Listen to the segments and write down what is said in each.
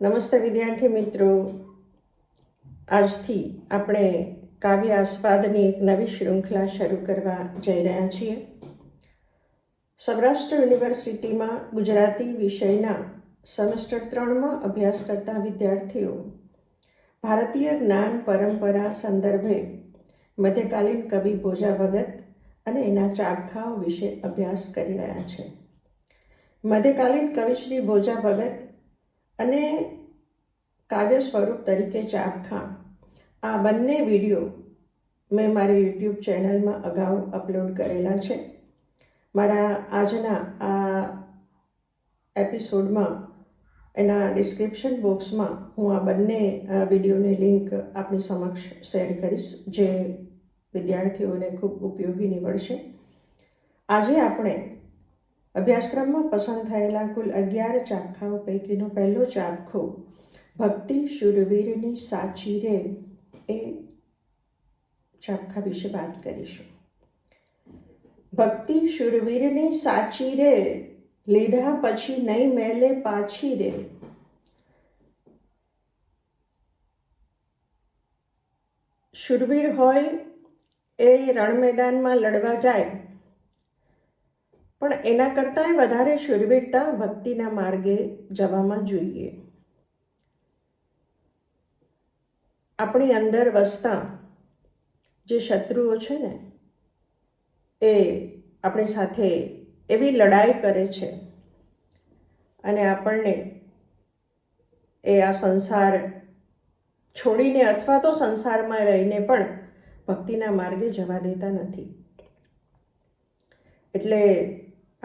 નમસ્તે વિદ્યાર્થી મિત્રો. આજથી આપણે કાવ્ય આસ્વાદની એક નવી શૃંખલા શરૂ કરવા જઈ રહ્યા છીએ. સૌરાષ્ટ્ર યુનિવર્સિટીમાં ગુજરાતી વિષયના સેમેસ્ટર ત્રણમાં અભ્યાસ કરતા વિદ્યાર્થીઓ ભારતીય જ્ઞાન પરંપરા સંદર્ભે મધ્યકાલીન કવિ ભોજા ભગત અને એના ચાબખાઓ વિશે અભ્યાસ કરી રહ્યા છે. મધ્યકાલીન કવિ શ્રી ભોજા ભગત અને કાવ્ય સ્વરૂપ તરીકે ચાપખાં આ બંને વીડિયો મેં મારી યુટ્યુબ ચેનલમાં અગાઉ અપલોડ કરેલા છે. મારા આજના આ એપિસોડમાં એના ડિસ્ક્રિપ્શન બોક્સમાં હું આ બંને વિડીયોની લિંક આપની સમક્ષ શેર કરીશ, જે વિદ્યાર્થીઓને ખૂબ ઉપયોગી નીવડશે. આજે આપણે અભ્યાસક્રમમાં પસંદ થયેલા કુલ અગિયાર ચાબખાઓ પૈકીનો પહેલો ચાબખો ભક્તિ શુરવીરની સાચી રે એ ચાબખા વિશે વાત કરીશું. ભક્તિ શુરવીરની સાચી રે લીધા પછી નહીં મેલે પાછી રે શુરવીર હોય એ રણ મેદાનમાં લડવા જાય પણ એના કરતાં વધારે શુરવીરતા ભક્તિના માર્ગે જવામાં જોઈએ. આપણી અંદર વસતા જે શત્રુઓ છે ને, એ આપણી સાથે એવી લડાઈ કરે છે અને આપણને એ આ સંસાર છોડીને અથવા તો સંસારમાં રહીને પણ ભક્તિના માર્ગે જવા દેતા નથી. એટલે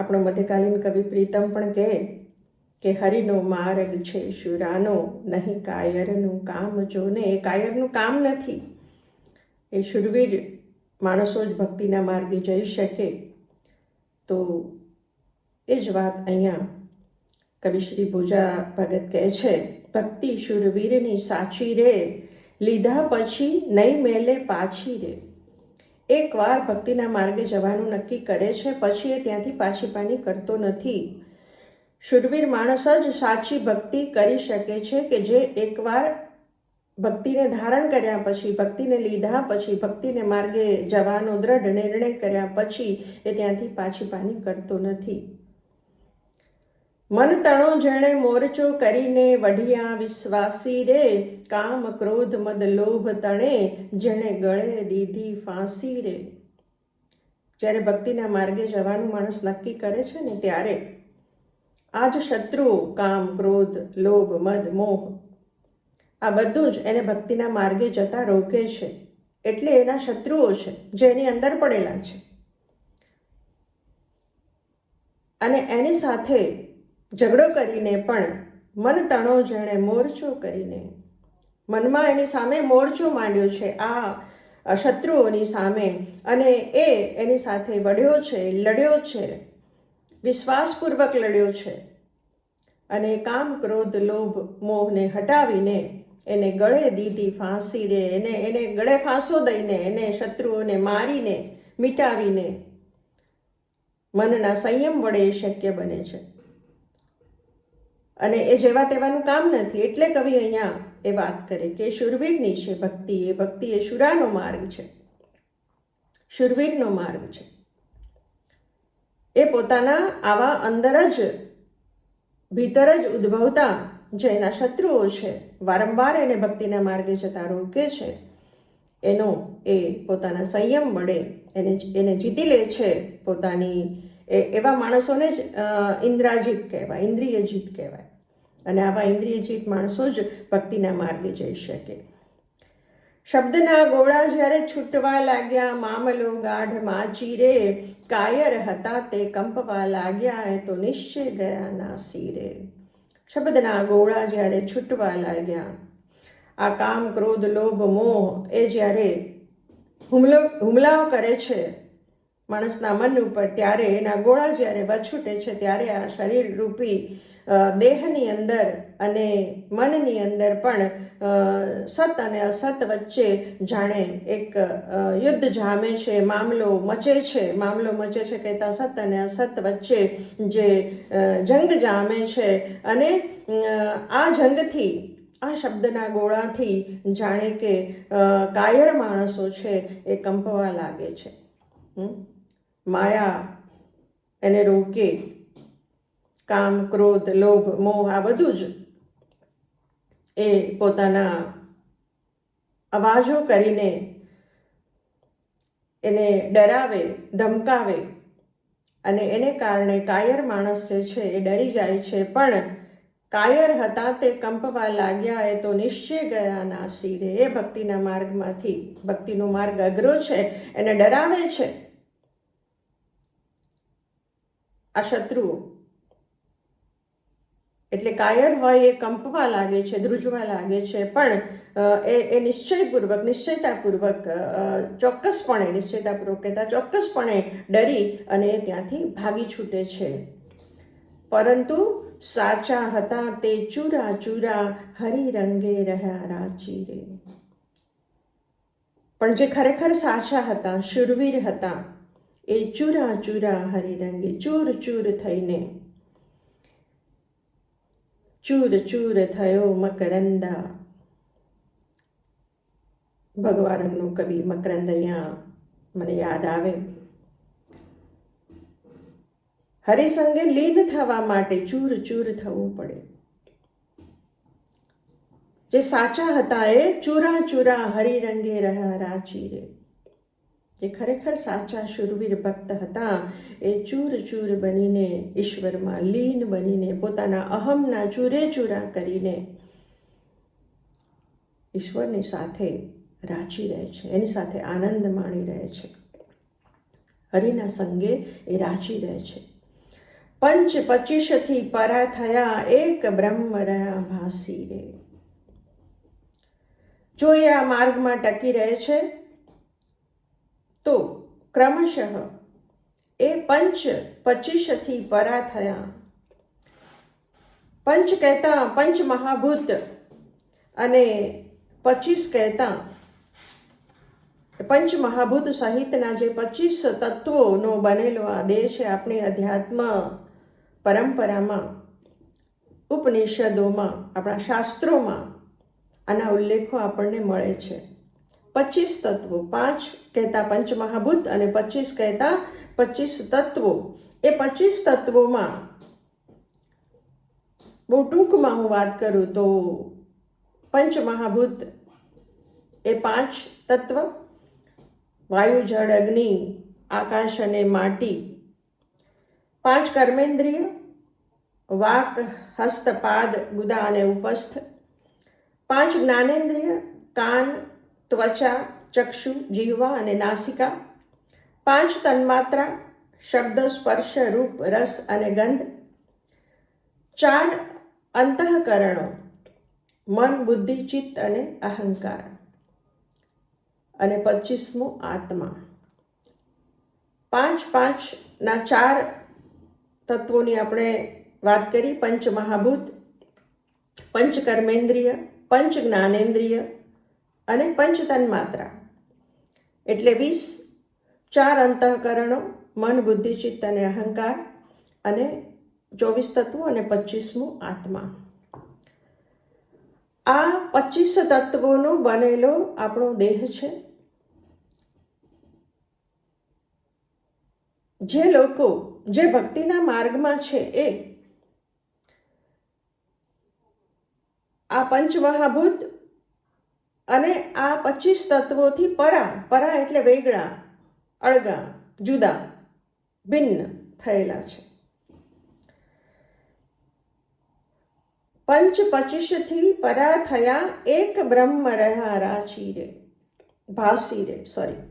આપણો મધ્યકાલીન કવિ પ્રીતમ પણ કહે કે હરિનો માર્ગ છે શુરાનો નહીં કાયરનું કામ જો ને એ કાયરનું કામ નથી. એ શુરવીર માણસો જ ભક્તિના માર્ગે જઈ શકે. તો એ જ વાત અહીંયા કવિશ્રી પૂજા ભગત કહે છે, ભક્તિ શુરવીરની સાચી રે, લીધા પછી નહીં મેલે પાછી રે. એકવાર ભક્તિના માર્ગે જવાનું નક્કી કરે છે, પછી એ ત્યાંથી પાછીપાની કરતો નથી. શુરવીર માણસ જ સાચી ભક્તિ કરી શકે છે કે જે એકવાર ભક્તિને ધારણ કર્યા પછી, ભક્તિને લીધા પછી, ભક્તિને માર્ગે જવાનો દ્રઢ નિર્ણય કર્યા પછી એ ત્યાંથી પાછી પાની કરતો નથી. મન તણો જેણે મોરચો કરીને વઢિયા વિશ્વાસી રે, કામ ક્રોધ મદ લોભ તણે જેણે ગળે દીધી ફાંસી રે. જ્યારે ભક્તિના માર્ગે જવાનું માણસ નક્કી કરે છે ને ત્યારે આ જ શત્રુઓ કામ, ક્રોધ, લોભ, મદ, મોહ, આ બધું જ એને ભક્તિના માર્ગે જતા રોકે છે. એટલે એના શત્રુઓ છે, જે એની અંદર પડેલા છે. અને એની સાથે ઝઘડો કરીને પણ મન તણો જેણે મોરચો કરીને. મનમાં એની સામે મોરચો માંડ્યો છે આ શત્રુઓની સામે અને એ એની સાથે વળ્યો છે, લડ્યો છે, વિશ્વાસપૂર્વક લડ્યો છે અને કામ, ક્રોધ, લોભ, મોહને હટાવીને એને ગળે દીધી ફાંસી રે એને એને ગળે ફાંસો દઈને એને શત્રુઓને મારીને મિટાવીને મનના સંયમ વડે શક્ય બને છે. અને એ જેવા તેવાનું કામ નથી. એટલે કવિ અહીંયા એ વાત કરે કે શુરવીરની છે ભક્તિ. એ ભક્તિ એ શુરાનો માર્ગ છે. શુરવીરનો માર્ગ છે. એ પોતાના આવા અંદર જ, ભીતર જ ઉદ્ભવતા જે એના શત્રુઓ છે, વારંવાર એને ભક્તિના માર્ગે જતા રોકે છે, એનો એ પોતાના સંયમ વડે એને એને જીતી લે છે પોતાની એવા માણસોને જ ઇન્દ્રાજીત કહેવાય ઇન્દ્રિય જીત કહેવાય. અને આવા ઇન્દ્રિયજીત માણસો જ ભક્તિના માર્ગે જઈ શકે. શબ્દના ગોળા જ્યારે છૂટવા લાગ્યા મામલો ગાઢ માચી રે, કાયર હતા તે કંપવા લાગ્યા, એ તો નિશ્ચય ગયા ના સીરે. શબ્દના ગોળા જ્યારે છૂટવા લાગ્યા, આ કામ, ક્રોધ, લોભ, મોહ, એ જ્યારે હુમલો હુમલાઓ કરે છે માણસના મન ઉપર ત્યારે એના ગોળા જ્યારે વછૂટે છે ત્યારે આ શરીર રૂપી દેહની અંદર અને મનની અંદર પણ સત અને અસત વચ્ચે જાણે એક યુદ્ધ જામે છે, મામલો મચે છે, મામલો મચે છે કહેતા સત અને અસત વચ્ચે જે જંગ જામે છે અને આ જંગથી, આ શબ્દના ગોળાથી જાણે કે કાયર માણસો છે એ કંપવા લાગે છે. માયા એને રોકે, કામ, ક્રોધ, લોભ, મોહ, આ બધું જ એ પોતાના અવાજો કરીને એને ડરાવે, ધમકાવે અને એને કારણે કાયર માણસ જે છે એ ડરી જાય છે. પણ કાયર હતા તે કંપવા લાગ્યા એ તો નિશ્ચય ગયા નાસી રે એ ભક્તિના માર્ગમાંથી, ભક્તિનો માર્ગ અઘરો છે, એને ડરાવે છે. આ શત્રુઓ. એટલે કાયર હોય એ કંપવા લાગે છે, ધ્રુજવા લાગે છે, પણ એ એ નિશ્ચયપૂર્વક, નિશ્ચયતાપૂર્વક ચોક્કસપણે, નિશ્ચયતાપૂર્વક કહેતા ચોક્કસપણે ડરી અને ત્યાંથી ભાગી છૂટે છે. પરંતુ સાચા હતા તે ચૂરા ચૂરા હરી રંગે રહ્યા રાચી રે પણ જે ખરેખર સાચા હતા, શુરવીર હતા એ ચૂરા ચૂરા હરિરંગે ચૂર ચૂર થઈને. ચૂર ચૂર થયો મકરંદા. ભગવાનનું કવિ મકરંદ અહીંયા મને યાદ આવે. હરિસંગે લીન થવા માટે ચૂર ચૂર થવું પડે. જે સાચા હતા એ ચૂરા ચૂરા હરિરંગે રહ્યા રાચી રે જે ખરેખર સાચા શુરવીર ભક્ત હતા, એ ચૂર ચૂર બનીને, ઈશ્વરમાં લીન બનીને, પોતાના અહમના ચૂરે ચૂરા કરીને ઈશ્વરની સાથે રાચી રહે છે, એની સાથે આનંદ માણી રહે છે. હરિના સંગે એ રાચી રહે છે. પંચ પચીસથી પરા થયા એક બ્રહ્મ રહ્યા ભાસી રે જો એ આ માર્ગમાં ટકી રહે છે તો ક્રમશઃ એ પંચ પચીસથી પરા થયા. પંચ કહેતા પંચ મહાભૂત અને પચીસ કહેતા. પંચ મહાભૂત સહિતના જે પચીસ તત્વોનો બનેલો આ દેશ આપણી અધ્યાત્મ પરંપરામાં, ઉપનિષદોમાં, આપણા શાસ્ત્રોમાં આના ઉલ્લેખો આપણને મળે છે. પચીસ તત્વો. પાંચ કહેતા પંચમહાભૂત અને પચીસ કહેતા પચીસ તત્વો. એ પચીસ તત્વોમાં બહુ ટૂંકમાં હું વાત કરું તો પંચમહાભૂત એ પાંચ તત્વ, વાયુ, જળ, અગ્નિ, આકાશ અને માટી. પાંચ કર્મેન્દ્રિય, વાક હસ્તપાદ ગુદા અને ઉપસ્થ. પાંચ જ્ઞાનેન્દ્રિય, કાન ત્વચા, ચક્ષુ, જીહવા અને નાસિકા. પાંચ તન્માત્રા, શબ્દ, સ્પર્શ, રૂપ, રસ અને ગંધ. ચાર અંતઃકરણો, મન, બુદ્ધિ, ચિત્ત અને અહંકાર. અને પચીસમો આત્મા. પાંચ પાંચના ચાર તત્વોની આપણે વાત કરી. પંચ મહાભૂત પંચ પંચ જ્ઞાનેન્દ્રિય અને પંચતન માત્રા. એટલે વીસ, ચાર અંતઃકરણો, મન, બુદ્ધિ, ચિત્ત અને અહંકાર, અને ચોવીસ તત્વો અને પચીસમું આત્મા. આ પચીસ તત્વોનો બનેલો આપણો દેહ છે. જે લોકો, જે ભક્તિના માર્ગમાં છે એ આ પંચમહાભૂત અને આ પચીસ તત્વોથી પરા પરા એટલે વેગળા, અળગા, જુદા, ભિન્ન થયેલા છે. પંચ પચીસથી પરા થયા એક બ્રહ્મ રહ્યા રાચી રે ભાસી રે સોરી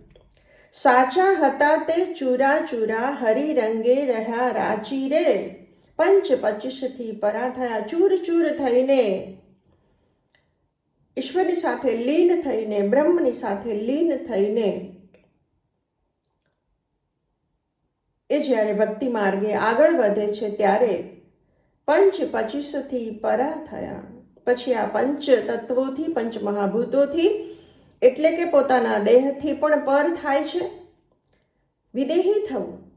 સાચા હતા તે ચૂરા ચૂરા હરી રંગે રહ્યા રાચી રે પંચ પચીસથી પરા થયા ચૂર ચૂર થઈને ઈશ્વરની સાથે લીન થઈને, બ્રહ્મની સાથે લીન થઈને, એ જ્યારે ભક્તિ માર્ગે આગળ વધે છે ત્યારે પંચ પચીસથી પરા થયા. પછી આ પંચ તત્વોથી, પંચ મહાભૂતોથી, એટલે કે પોતાના દેહથી પણ પર થાય છે. વિદેહી થવું.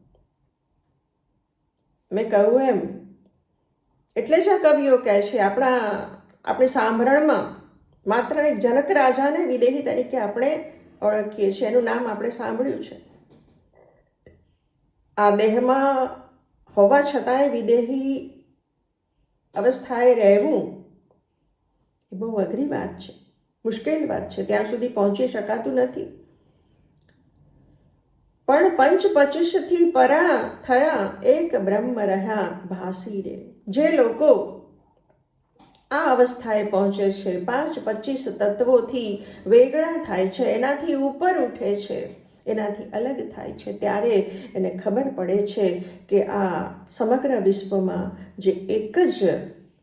મેં કહ્યું એમ. એટલે જ આ કવિઓ કહે છે, આપણા, આપણી સાંભળણમાં માત્ર એક જનક રાજાને વિદેહી તરીકે આપણે ઓળખીએ છીએ. એનું નામ આપણે સાંભળ્યું છે. આ દેહમાં હોવા છતાંય વિદેહી અવસ્થાએ રહેવું એ બહુ અઘરી વાત છે. મુશ્કેલ વાત છે. ત્યાં સુધી પહોંચી શકાતું નથી. પણ પંચ પચીસથી પરા થયા એક બ્રહ્મ રહ્યા ભાસી રે. જે લોકો આ અવસ્થાએ પહોંચે છે. પાંચ પચીસ તત્વોથી વેગળા થાય છે. એનાથી ઉપર ઉઠે છે. એનાથી અલગ થાય છે. ત્યારે એને ખબર પડે છે કે આ સમગ્ર વિશ્વમાં જે એક જ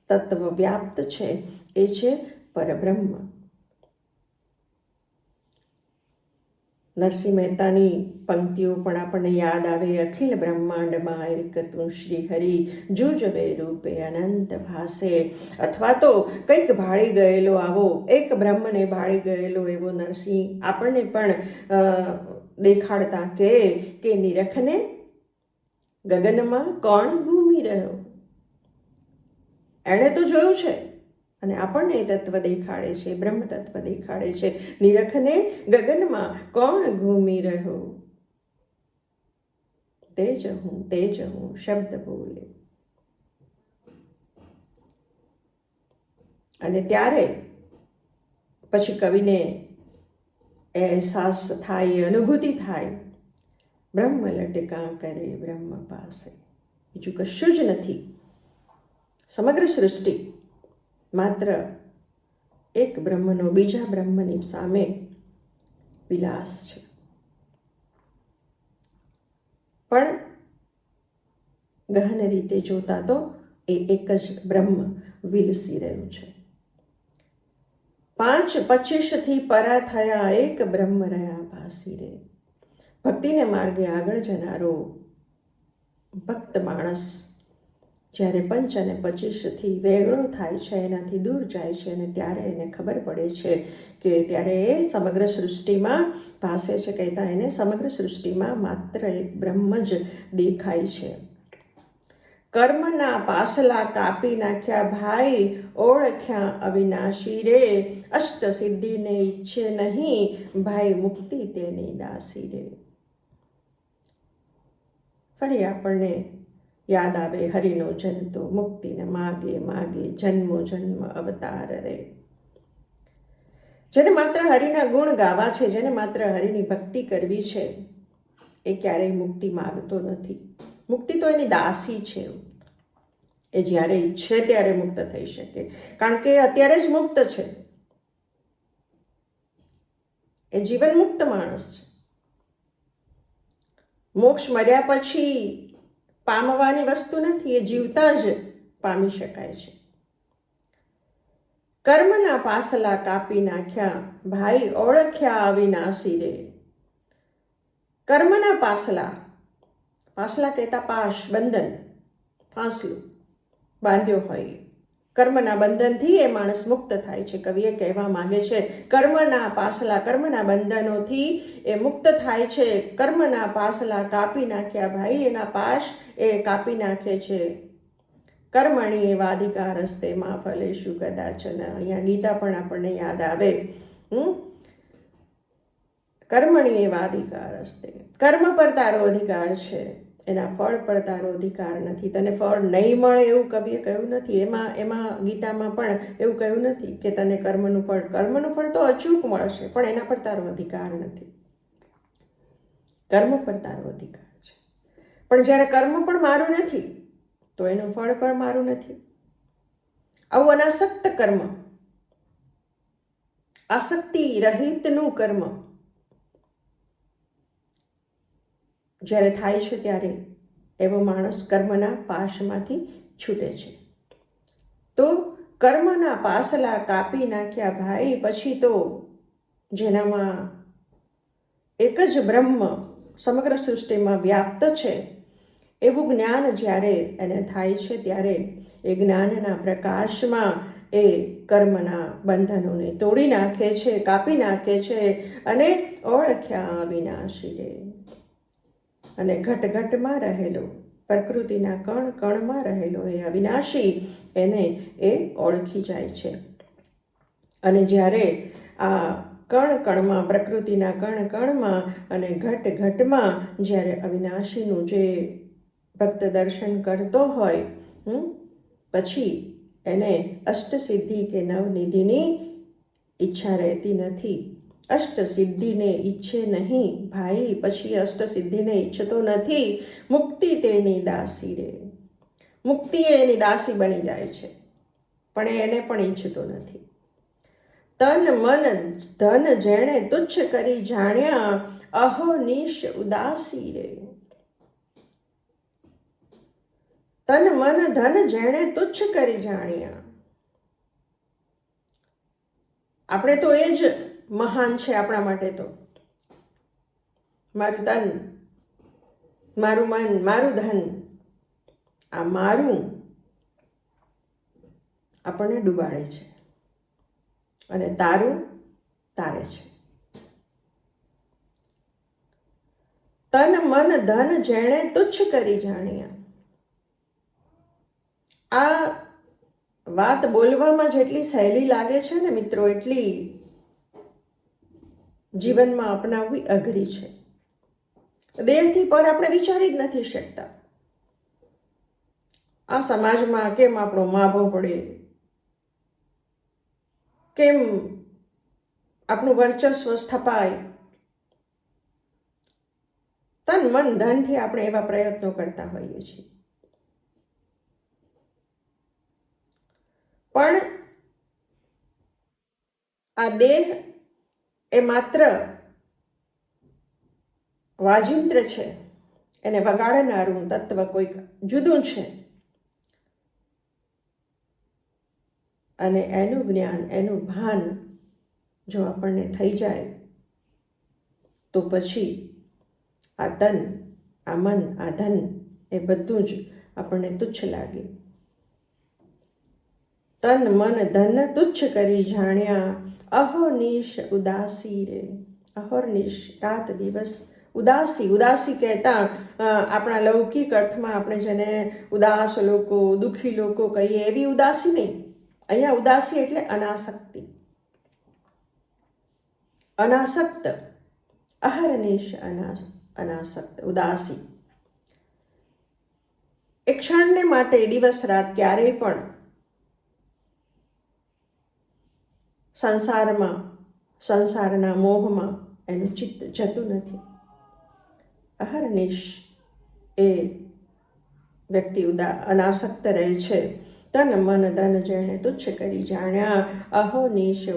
તત્વ વ્યાપ્ત છે એ છે પરબ્રહ્મ. નરસિંહ મહેતાની પંક્તિઓ પણ આપણને યાદ આવે. અખિલ બ્રહ્માંડમાં એક તું શ્રી હરિ જુજવે રૂપે અનંત ભાસે. અથવા તો કંઈક ભાળી ગયેલો આવો, એક બ્રહ્મને ભાળી ગયેલો એવો નરસિંહ આપણને પણ દેખાડતા કે કે નિરખને ગગનમાં કોણ ઘૂમી રહ્યો? એણે તો જોયું છે. અને આપણને એ તત્વ દેખાડે છે, બ્રહ્મ તત્વ દેખાડે છે. નિરખને ગગનમાં કોણ ઘૂમી રહ્યો? તેજ હું તેજ હું, શબ્દ બોલે. અને ત્યારે પછી કવિને અહેસાસ થાય, અનુભૂતિ થાય. બ્રહ્મ લટકા કરે બ્રહ્મ પાસે. બીજું કશું જ નથી. સમગ્ર સૃષ્ટિ માત્ર એક બ્રહ્મનો, બીજા બ્રહ્મની સામે વિલાસ છે. પણ ગહન રીતે જોતા તો એ એક જ બ્રહ્મ વિલસી રહ્યું છે. પાંચ પચીસથી પરા થયા એક બ્રહ્મ રહ્યા ભાસી રે. ભક્તિને માર્ગે આગળ જનારો ભક્ત માણસ જ્યારે પંચ અને પચીસથી વેગળો થાય છે, એનાથી દૂર જાય છે અને ત્યારે એને ખબર પડે છે કે ત્યારે એ સમગ્ર સૃષ્ટિમાં ભાસે છે કહેતા એને સમગ્ર સૃષ્ટિમાં માત્ર એક બ્રહ્મ જ દેખાય છે. કર્મના પાસલા કાપી નાખ્યા ભાઈ, ઓળખ્યા અવિનાશી રે, અષ્ટ સિદ્ધિને ઈચ્છે નહીં, ભાઈ મુક્તિ તેની દાસી રે. ફરી આપણને યાદ આવે હરિનો જંતો મુક્તિને માગે માગે જન્મો, જન્મ અવતાર રે જેને માત્ર હરિના ગુણ ગાવા છે, જેને માત્ર હરિની ભક્તિ કરવી છે, એ ક્યારેય મુક્તિ માગતો નથી. મુક્તિ તો એની દાસી છે. એ જ્યારે ઈચ્છે ત્યારે મુક્ત થઈ શકે. કારણ કે અત્યારે જ મુક્ત છે. એ જીવન મુક્ત માણસ છે. મોક્ષ મર્યા પછી પામવાની વસ્તુ નથી, એ જીવતા જ પામી શકાય છે. કર્મના પાસલા કાપી નાખ્યા, ભાઈ ઓળખ્યા અવિનાશી રે કર્મના પાસલા પાસલા કહેતા પાશ, બંધન, ફાંસલું બાંધ્યો હોય. કર્મના બંધનથી એ માણસ મુક્ત થાય છે. કવિએ કહેવા માંગે છે, કર્મના પાસલા કર્મના બંધનોથી એ મુક્ત થાય છે. કર્મના પાસલા કાપી નાખ્યા ભાઈ, એના પાશ એ કાપી નાખે છે. કર્મણી એ વાધિકા હસ્તે માં ફલેશું કદાચન અહીંયા ગીતા પણ આપણને યાદ આવે. હમ? કર્મણી એ વાધિકા હસ્તે. કર્મ પર તારો અધિકાર છે. એના ફળ પર તારો અધિકાર નથી. તને ફળ નહીં મળે એવું કવિએ કહ્યું નથી. એમાં એમાં ગીતામાં પણ એવું કહ્યું નથી કે તને કર્મનું ફળ કર્મનું ફળ તો અચૂક મળશે, પણ એના પર તારો અધિકાર નથી. કર્મ પર તારો અધિકાર છે. પણ જ્યારે કર્મ પણ મારું નથી, તો એનું ફળ પણ મારું નથી. આવું અનાસક્ત કર્મ આસક્તિ રહિતનું કર્મ જ્યારે થાય છે ત્યારે એવો માણસ કર્મના પાશમાંથી છૂટે છે. તો કર્મના પાસલા કાપી નાખ્યા ભાઈ, પછી તો જેનામાં એક જ બ્રહ્મ સમગ્ર સૃષ્ટિમાં વ્યાપ્ત છે, એવું જ્ઞાન જ્યારે એને થાય છે ત્યારે એ જ્ઞાનના પ્રકાશમાં એ કર્મના બંધનોને તોડી નાખે છે, કાપી નાખે છે અને ઓળખ્યા વિનાશી અને ઘટ ઘટમાં રહેલો, પ્રકૃતિના કણ કણમાં રહેલો એ અવિનાશી એને એ ઓળખી જાય છે. અને જ્યારે આ કણ કણમાં, પ્રકૃતિના કણ કણમાં અને ઘટ ઘટમાં જ્યારે અવિનાશીનું જે ભક્ત દર્શન કરતો હોય પછી એને અષ્ટસિદ્ધિ કે નવનિધિની ઈચ્છા રહેતી નથી. અષ્ટસિદ્ધિને ઈચ્છે નહીં. ભાઈ, પછી અષ્ટસિદ્ધિને ઈચ્છતો નથી. મુક્તિ તેની દાસી રે. મુક્તિ એની દાસી બની જાય છે, પણ એને પણ ઈચ્છતો નથી. તન મન ધન જેણે તુચ્છ કરી જાણ્યા, અહો નિશ ઉદાસી રે. તન મન ધન જેણે તુચ્છ કરી જાણ્યા. આપણે તો એ જ મહાન છે આપણા માટે તો. મારું તન મારું મન, મારું ધન, આ મારું આપણને ડૂબાડે છે. અને તારું તારે છે. તન, મન, ધન જેણે તુચ્છ કરી જાણ્યા. આ વાત બોલવામાં જેટલી સહેલી લાગે છે ને મિત્રો, એટલી જીવનમાં અપનાવવી અઘરી છે. દેહથી પર આપણે વિચારી જ નથી શકતા. આ સમાજમાં કેમ આપણો માભો પડે કેમ આપણું વર્ચસ્વ સ્થપાય? તન મન ધનથી આપણે એવા પ્રયત્નો કરતા હોઈએ છીએ. પણ આ દેહ એ માત્ર વાજિંત્ર છે. એને વગાડનારું તત્વ કોઈક જુદું છે. અને એનું જ્ઞાન, એનું ભાન જો આપણને થઈ જાય, તો પછી આ તન, આ મન, આ ધન એ બધું જ આપણને તુચ્છ લાગે. તન મન ધન તુચ્છ કરી જાણ્યા. અહોનિશ ઉદાસી રે. અહોર્નિશ રાત દિવસ ઉદાસી. ઉદાસી કહેતા આપણા લૌકિક અર્થમાં આપણે જેને ઉદાસ લોકો, દુઃખી લોકો કહીએ, એવી ઉદાસી નહીં. અહીંયા ઉદાસી એટલે અનાસક્તિ. અનાસક્ત. અહર્નિશ અનાસ, અનાસક્ત. ઉદાસી. એક ક્ષણને માટે દિવસ રાત ક્યારેય પણ સંસારમાં, સંસારના મોહમાં એનું ચિત્ત જતું નથી. અહર્નિશ એ વ્યક્તિ ઉદા, અનાસક્ત રહે છે. તન મન ધન જેણે તુચ્છ કરી જાણ્યા. અહો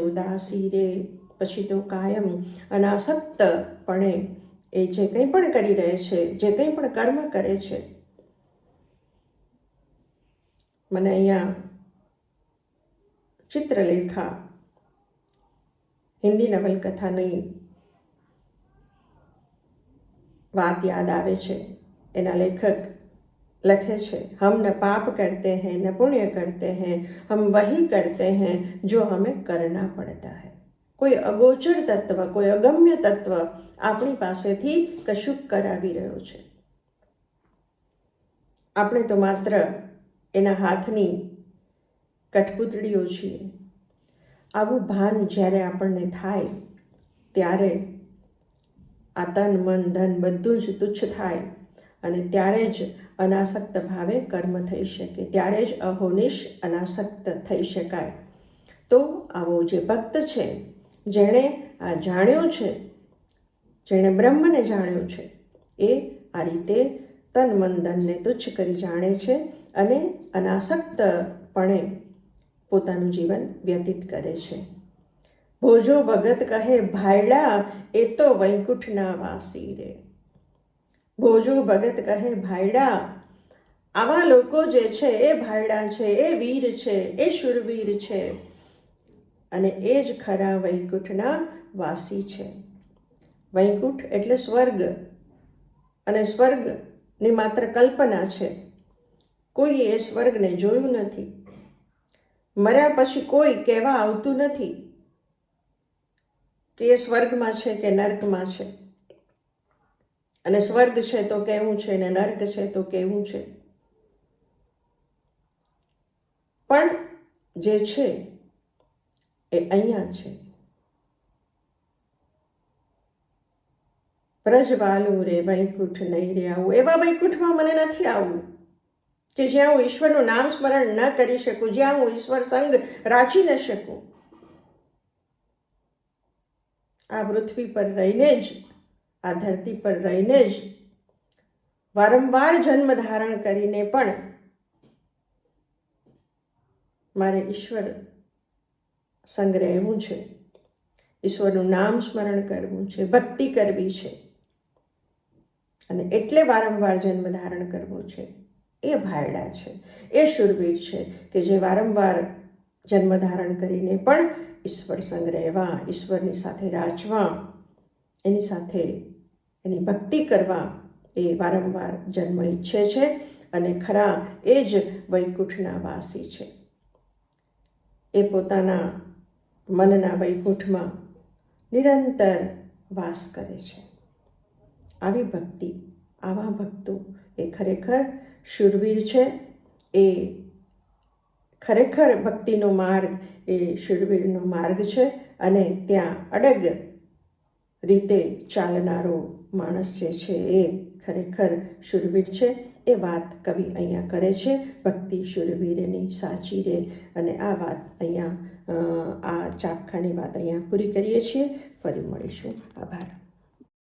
ઉદાસી રે, પછી તો કાયમ અનાસક્તપણે એ જે કંઈ પણ કરી રહે છે, જે કંઈ પણ કર્મ કરે છે. મને અહીંયા ચિત્રલેખા હિન્દી નવલકથાની વાત યાદ આવે છે. એના લેખક લખે છે, હમ ન પાપ કરતે હૈ, ન પુણ્ય કરતે હૈ, હમ વહી કરતે હૈ, જો હમે કરના પડતા હૈ. કોઈ અગોચર તત્વ, કોઈ અગમ્ય તત્વ આપણી પાસેથી કશુંક કરાવી રહ્યો છે. આપણે તો માત્ર એના હાથની કઠપૂતળીઓ છીએ. આવું ભાન જ્યારે આપણને થાય, ત્યારે આ તન મન, ધન બધું જ તુચ્છ થાય અને ત્યારે જ અનાસક્ત ભાવે કર્મ થઈ શકે, ત્યારે જ અહોનિશ અનાસક્ત થઈ શકાય. તો આવો જે ભક્ત છે, જેણે આ જાણ્યું છે, જેણે બ્રહ્મને જાણ્યું છે, એ આ રીતે તન, મન, ધનને તુચ્છ કરી જાણે છે અને અનાસક્તપણે પોતાનું જીવન વ્યતીત કરે છે. ભોજો ભગત કહે, ભાયડા, એ તો વૈકુંઠના વાસી રે. ભોજો ભગત કહે, ભાયડા, આવા લોકો જે છે, એ ભાયડા છે, એ વીર છે, એ શુરવીર છે અને એ જ ખરા વૈકુંઠના વાસી છે. વૈકુંઠ એટલે સ્વર્ગ અને સ્વર્ગની માત્ર કલ્પના છે. કોઈ એ સ્વર્ગને જોયું નથી. મર્યા પછી કોઈ કહેવા આવતું નથી તે સ્વર્ગમાં છે કે નર્કમાં છે. અને સ્વર્ગ છે તો કેવું છે ને નર્ક છે તો કેવું છે? પણ જે છે એ અહીંયા છે. પ્રજવાલું રે વૈકુંઠ નહીં રે આવું. એવા વૈકુંઠમાં મને નથી આવવું. કે જ્યાં હું ઈશ્વરનું નામ સ્મરણ ન કરી શકું, જ્યાં હું ઈશ્વર સંગ રાખી ન શકું. આ પૃથ્વી પર રહીને જ, આ ધરતી પર રહીને જ વારંવાર જન્મ ધારણ કરીને પણ મારે ઈશ્વર સંગ રહેવું છે. ઈશ્વરનું નામ સ્મરણ કરવું છે, ભક્તિ કરવી છે. અને એટલે વારંવાર જન્મ ધારણ કરવો છે. એ ભાયડા છે. એ શુરવીર છે કે જે વારંવાર જન્મ ધારણ કરીને પણ ઈશ્વર સંગ રહેવા, ઈશ્વરની સાથે રાચવા, એની સાથે એની ભક્તિ કરવા એ વારંવાર જન્મ ઈચ્છે છે અને ખરા એ જ વૈકુંઠના વાસી છે. એ પોતાના મનના વૈકુંઠમાં નિરંતર વાસ કરે છે. આવી ભક્તિ, આવા ભક્તો એ ખરેખર શુરવીર છે. એ ખરેખર ભક્તિનો માર્ગ, એ શુરવીરનો માર્ગ છે અને ત્યાં અડગ રીતે ચાલનારો માણસ જે છે એ ખરેખર શુરવીર છે. એ વાત કવિ અહીંયા કરે છે, ભક્તિ શુરવીરની સાચી રે. અને આ વાત અહીંયા આ ચાપખાની વાત અહીંયા પૂરી કરીએ છીએ. ફરી મળીશું. આભાર.